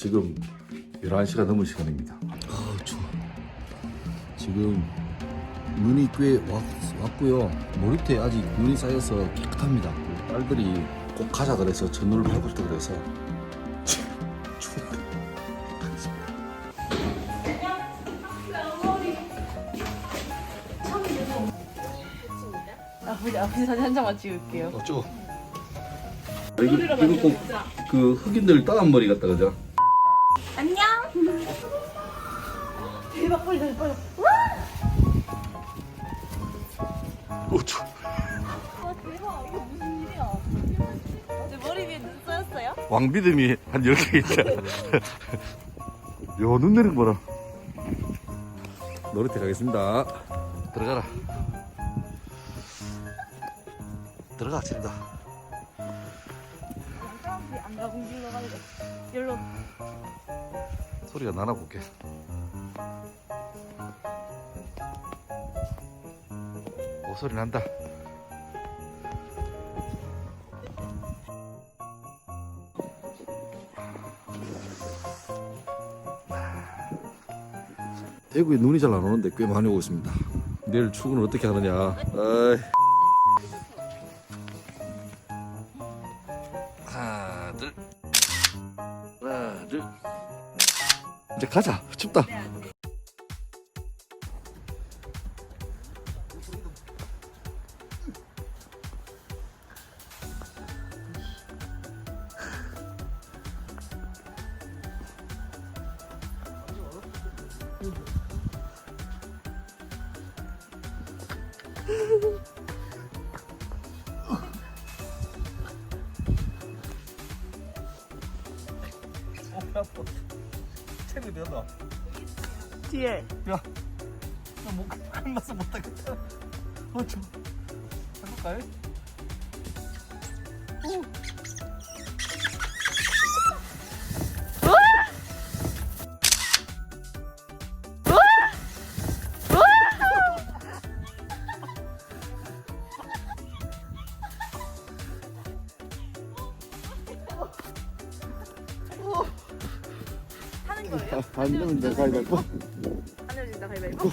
지금 11시가 넘은 시간입니다. 아, 추워. 지금 눈이 꽤 왔, 왔고요. 머리밑에 아직 눈이 쌓여서 깨끗합니다. 딸들이 꼭 가자 그래서 전nú를 밟고 싶다 그래서 추운데 가겠습니다. 아버지 아버지 사진 한 장만 찍을게요. 어쩌고? 이거, 이거 꼭그 흑인들 따한 머리 같다 그죠? 대박 빨리 빨리 빨리. 오, 추워. 와 대박 이거 무슨 일이야? 내 머리 위에 눈 쌓였어요? 왕비듬이 한 10개 있다. 요, 눈 내린 거 봐라. 노릇해 가겠습니다. 들어가라. 들어가, 진다. 사람들이 안 가본 길로 가야 돼. 열로. 소리가 나나 볼게. 오, 소리 난다. 대구에 눈이 잘 안 오는데 꽤 많이 오고 있습니다. 내일 출근을 어떻게 하느냐. 아이. 이제 가자. 춥다. 책이 되었나? 뒤에. 야, 나목 끝나서 못하겠다. 어, 저. 해볼까요? 하 거예요? 안 되면 내가 가위바위보. 안 열린다 가위바위보.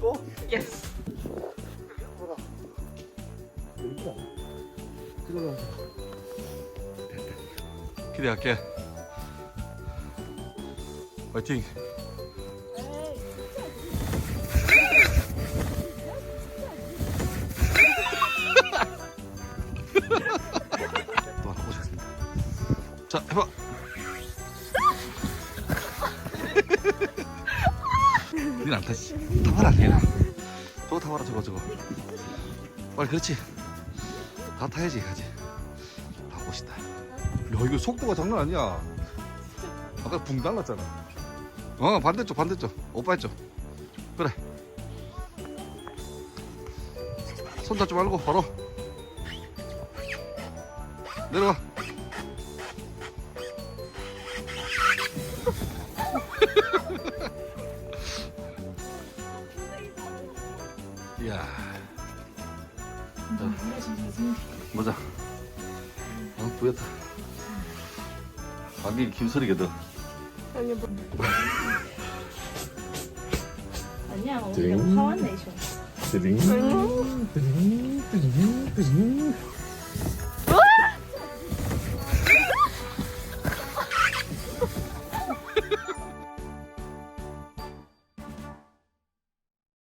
또? 예스. 기대할게. 화이팅. 안 타지. 타봐라, 니는. 저거 타봐라, 저거, 저거. 빨리, 그렇지. 다 타야지, 가지. 타고 싶다. 야 이거 속도가 장난 아니야 아까 붕 달랐잖아 어 반대쪽 반대쪽 오빠 했죠 그래 손 잡지 말고 바로 내려가 이야. 자, 보자. 어 보였다. 방금 김설이거든. 여기 뭐. 아니야 띵. 우리가 하원 네이션. 드링. 드링. 드링. 드링